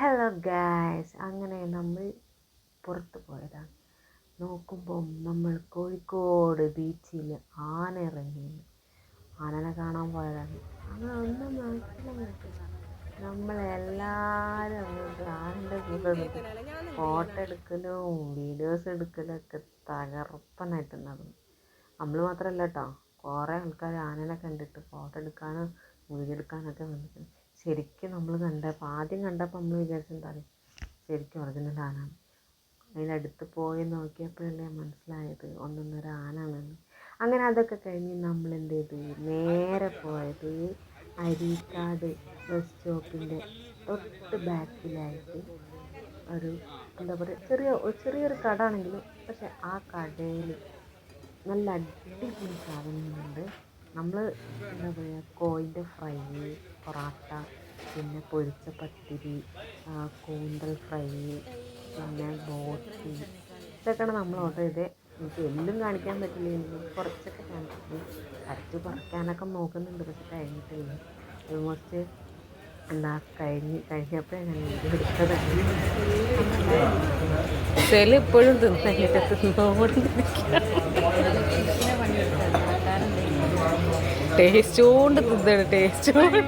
Hello guys അങ്ങനെ നമ്മൾ പുറത്ത് പോയതാണ്. നോക്കുമ്പം നമ്മൾ കോഴിക്കോട് ബീച്ചിൽ ആന ഇറങ്ങി ആനനെ കാണാൻ പോയതാണ്. അങ്ങനെ ഒന്നും മനസ്സിലായിട്ട് നമ്മളെല്ലാവരും അങ്ങോട്ട് ആനന്റെ കൂടെ ഫോട്ടോ എടുക്കലും വീഡിയോസ് എടുക്കലും ഒക്കെ തകർപ്പനായിട്ട് നടന്നു. നമ്മൾ മാത്രമല്ല കേട്ടോ. കുറേ ആൾക്കാർ ആനനെ കണ്ടിട്ട് ഫോട്ടോ എടുക്കാനും വീഡിയോ എടുക്കാനൊക്കെ വന്നിട്ടുണ്ട്. ശരിക്കും നമ്മൾ കണ്ടപ്പോൾ ആദ്യം കണ്ടപ്പോൾ നമ്മൾ വിചാരിച്ചെന്താണ് ശരിക്കും ഒറിജിനൽ ആന അതിനടുത്ത് പോയി നോക്കിയപ്പോഴല്ലേ മനസ്സിലായത് ഒന്നൊന്നര ആനാണെന്ന്. അങ്ങനെ അതൊക്കെ കഴിഞ്ഞ് നമ്മൾ എന്ത് ചെയ്തു? നേരെ പോയത് അരീക്കാട് ബസ് സ്റ്റോപ്പിന്റെ തൊട്ട് ബാക്കിലായിട്ട് ഒരു എന്താ പറയുക ചെറിയ ചെറിയൊരു കട പക്ഷെ ആ കടയിൽ നല്ല അടിപൊളി സാധനങ്ങളുണ്ട്. നമ്മൾ എന്താ പറയുക കോയിന്റെ ഫ്രൈ പൊറാട്ട പിന്നെ പൊരിച്ച പത്തിരി കൂന്തൽ ഫ്രൈ പിന്നെ ബോട്ടി ഇതൊക്കെയാണ് നമ്മൾ ഓർഡർ ചെയ്തത് എനിക്ക് എല്ലാം കാണിക്കാൻ പറ്റില്ല. എനിക്ക് കുറച്ചൊക്കെ കാണിച്ചു കറക്റ്റ് പറക്കാനൊക്കെ നോക്കുന്നുണ്ട് പക്ഷെ കഴിഞ്ഞിട്ടില്ല. ഓൾമോസ്റ്റ് എന്താ കഴിഞ്ഞ് കഴിഞ്ഞപ്പോഴേ ഞാൻ വീഡിയോ എടുത്തത്. ചില ഇപ്പോഴും തിന്നോണ്ടിരിക്കുക ടേസ്റ്റ് കൊണ്ട് ടേസ്റ്റ് കൊണ്ട്.